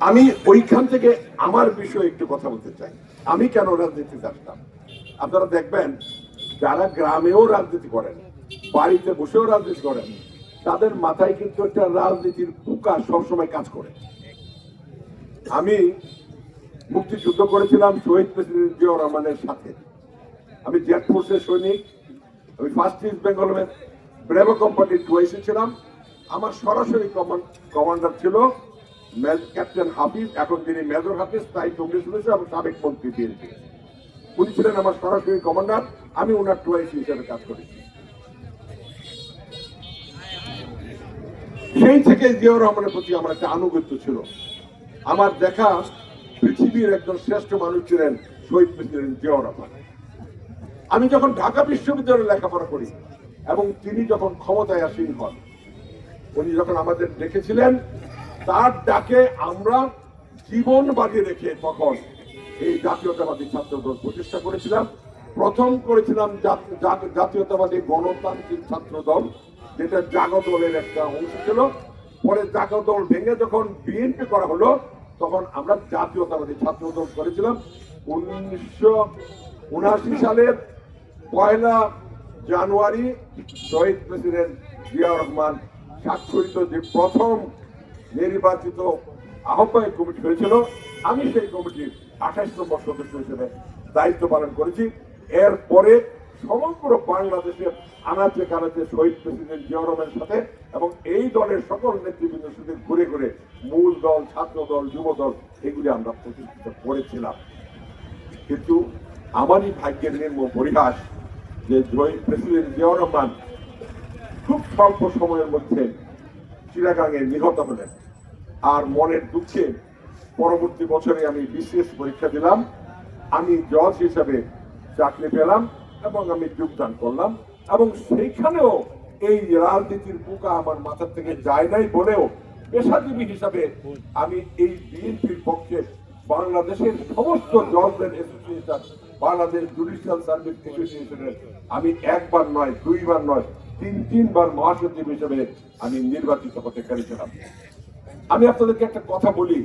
আমি ওইখান থেকে আমার বিষয়ে একটু কথা বলতে চাই। আমি কেন রাজনীতিতে আসলাম? আপনারা দেখবেন, যারা গ্রামেও রাজনীতি করেন, বাড়িতে বসেও রাজনীতি করেন, তাদের মাথায় কিন্তু একটা রাজনীতির পোকা সবসময় কাজ করে। আমি মুক্তিযুদ্ধ করেছিলাম শহীদ প্রেসিডেন্ট জিয়াউর রহমানের সাথে। আমি জেট ফোর্সের সৈনিক, আমি ফার্স্ট ইস্ট বেঙ্গলের ব্রেভো কোম্পানির টুয়েসে ছিলাম। আমার সরাসরি কমান্ডার ছিল ক্যাপ্টেন হাফিজ, এখন তিনি মেজর হাফিজ, তাই চব্বিশ শুনেছে এবং সাবেক মন্ত্রী বিএনপি। উনি ছিলেন আমার সরাসরি কমান্ডার, আমি ওনার টুয়েস হিসেবে কাজ করেছি। সেই থেকে জিয়াউর রহমানের প্রতি আমার একটা আনুগত্য ছিল। আমার দেখা পৃথিবীর একজন শ্রেষ্ঠ মানুষ ছিলেন শহীদ প্রেসিডেন্ট জিয়াউর রহমান। আমি যখন ঢাকা বিশ্ববিদ্যালয়ে লেখাপড়া করি এবং তিনি যখন ক্ষমতায় আসীন হন, উনি যখন আমাদের ডেকেছিলেন তার ডাকে আমরা জীবন বাজি রেখে তখন এই জাতীয়তাবাদী ছাত্র দল প্রতিষ্ঠা করেছিলাম। প্রথম করেছিলাম জাত- জাত- জাতীয়তাবাদী গণতান্ত্রিক ছাত্র দল যেটা জাগো দলের একটা অংশ ছিল। পরে জাগো দল ভেঙে যখন বিএনপি করা হলো, তখন আমরা জাতীয়তাবাদী ছাত্র দল করেছিলাম। উনিশশো উনআশি সালের পয়লা জানুয়ারি শহীদ প্রেসিডেন্ট জিয়াউর রহমান স্বাক্ষরিত যে প্রথম নির্বাচিত আহ্বায়ক কমিটি হয়েছিল। আমি সেই কমিটির আঠাশ নম্বর সদস্য হিসেবে দায়িত্ব পালন করেছি। এরপরে সমগ্র বাংলাদেশের আনাচে কানাচে শহীদ প্রেসিডেন্ট জিয়াউর রহমানের সাথে এবং এই দলের সকল নেতৃবৃন্দের সাথে ঘুরে ঘুরে মূল দল, ছাত্র দল, যুব দল, এগুলি আমরা প্রতিষ্ঠিত করেছিলাম। কিন্তু আমারই ভাগ্যের নির্ম পরিহাস যে জয় প্রেসিডেন্ট জিয়াউর রহমান খুব স্বল্প সময়ের মধ্যে চিরাগাঙে নিহত হলেন। আর মনের দুঃখে পরবর্তী বছরে আমি বিশেষ পরীক্ষা দিলাম। আমি জজ হিসাবে চাকরি পেলাম এবং আমি যোগদান করলাম। এবং সেইখানেও এই রাজনীতির পোকা আমার মাথা থেকে যায় নাই বলেও পেশাজীবী হিসাবে আমি এই বিএনপির পক্ষে বাংলাদেশের সমস্ত জজদের অ্যাসোসিয়েশন বাংলাদেশ জুডিশিয়াল সার্ভিস অ্যাসোসিয়েশনের আমি একবার নয়, দুইবার নয়, তিন, তিনবার মহাসচিব হিসেবে আমি নির্বাচিত হতে পেরেছিলাম আমি আপনাদেরকে একটা কথা বলি,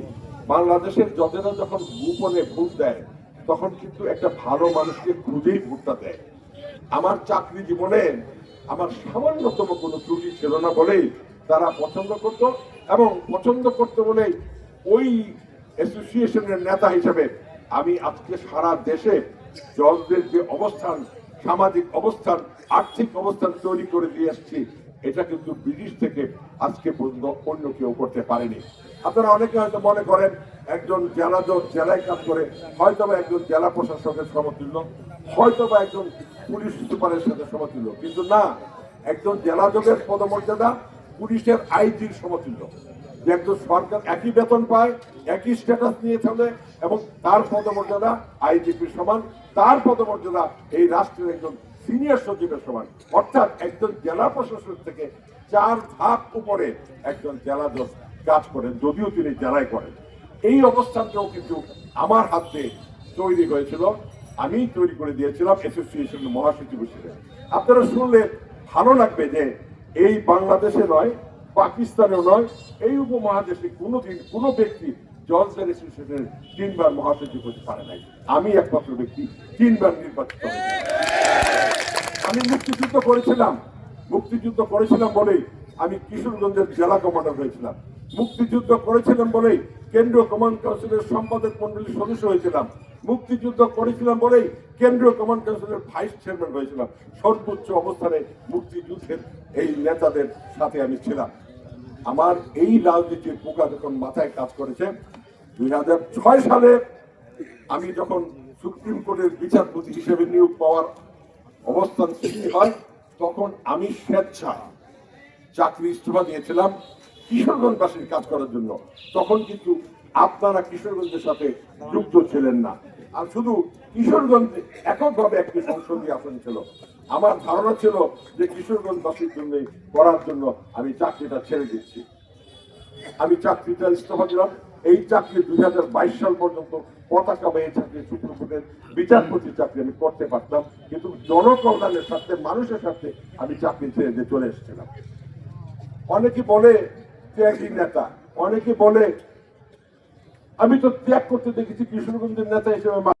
বাংলাদেশের জজেরা যখন গোপনে ভোট দেয়, তখন কিন্তু একটা ভালো মানুষকে খুঁজেই ভোটটা দেয়। আমার চাকরি জীবনে আমার সামান্যতম কোনো ত্রুটি ছিল না বলেই তারা পছন্দ করত এবং পছন্দ করতে বলেই ওই অ্যাসোসিয়েশনের নেতা হিসেবে আমি আজকে সারা দেশে জজদের যে অবস্থান, সামাজিক অবস্থান, আর্থিক অবস্থান তৈরি করে দিয়ে আসছি এটা কিন্তু ব্রিটিশ থেকে আজকে পর্যন্ত অন্য কেউ করতে পারেনি। আপনারা অনেকে হয়তো মনে করেন, একজন জেলা জেলায় কাজ করে হয়তো বা একজন জেলা প্রশাসকের সমতুল্য হয়তো বা একজন পুলিশ সুপারের সাথে সমতুল্য, কিন্তু না, একজন জেলা জজের পদমর্যাদা পুলিশের আইজির সমতুল্য। যে একজন সরকার একই বেতন পায়, একই স্ট্যাটাস নিয়ে চলে, এবং তার পদমর্যাদা আইজিপির সমান, তার পদমর্যাদা এই রাষ্ট্রের একজন সিনিয়র সচিবের সমান। অর্থাৎ একজন জেলা প্রশাসক থেকে চার ধাপ উপরে একজন জেলা জজ কাজ করেন, যদিও তিনি জেলায় করেন। এই অবস্থানটাও কিন্তু আমার হাতে তৈরি হয়েছিল আমি তৈরি করে দিয়েছিলাম অ্যাসোসিয়েশনের মহাসচিব হিসেবে। আপনারা শুনলে ভালো লাগবে যে এই বাংলাদেশে নয়, পাকিস্তানেও নয়, এই উপমহাদেশে কোনোদিন কোনো ব্যক্তি জজদের অ্যাসোসিয়েশনের তিনবার মহাসচিব হতে পারে নাই। আমি একমাত্র ব্যক্তি তিনবার নির্বাচিত হয়েছি। আমি মুক্তিযুদ্ধ করেছিলাম। মুক্তিযুদ্ধ করেছিলাম বলেই আমি কিশোরগঞ্জের জেলা কমান্ডার হয়েছিলাম। মুক্তিযুদ্ধ করেছিলাম বলেই কেন্দ্রীয় কমান্ড কাউন্সিলের সম্পাদক মন্ডলীর সদস্য হয়েছিলাম। মুক্তিযুদ্ধ করেছিলাম বলেই কেন্দ্রীয় কমান্ড কাউন্সিলের ভাইস চেয়ারম্যান হয়েছিলাম। সর্বোচ্চ অবস্থানে মুক্তিযুদ্ধের এই নেতাদের সাথে আমি ছিলাম। আমার এই রাজনীতির পোকা যখন মাথায় কাজ করেছে, দুই হাজার ছয় সালে আমি যখন সুপ্রিম কোর্টের বিচারপতি হিসেবে নিয়োগ পাওয়ার অবস্থান সৃষ্টি হয়, তখন আমি স্বেচ্ছা চাকরি ইস্তফা দিয়েছিলাম কিশোরগঞ্জবাসীর কাজ করার জন্য। তখন কিন্তু আপনারা কিশোরগঞ্জের সাথে যুক্ত ছিলেন না। আর শুধু কিশোরগঞ্জে এককভাবে একটি সংসদীয় আসন ছিল। আমার ধারণা ছিল যে কিশোরগঞ্জবাসীর জন্য করার জন্য আমি চাকরিটা ছেড়ে দিচ্ছি। আমি চাকরিটা ইস্তফা দিলাম। এই চাকরি দুই হাজার বাইশ সাল পর্যন্ত পতাকা বা এই চাকরি সুপ্রিম কোর্টের বিচারপতি চাকরি আমি করতে পারতাম, কিন্তু জনকল্যাণের স্বার্থে, মানুষের স্বার্থে আমি চাকরি ছেড়ে দিয়ে চলে এসেছিলাম। অনেকে বলে ত্যাগী নেতা, অনেকে বলে, আমি তো ত্যাগ করতে দেখেছি কিশোরগঞ্জের নেতা হিসেবে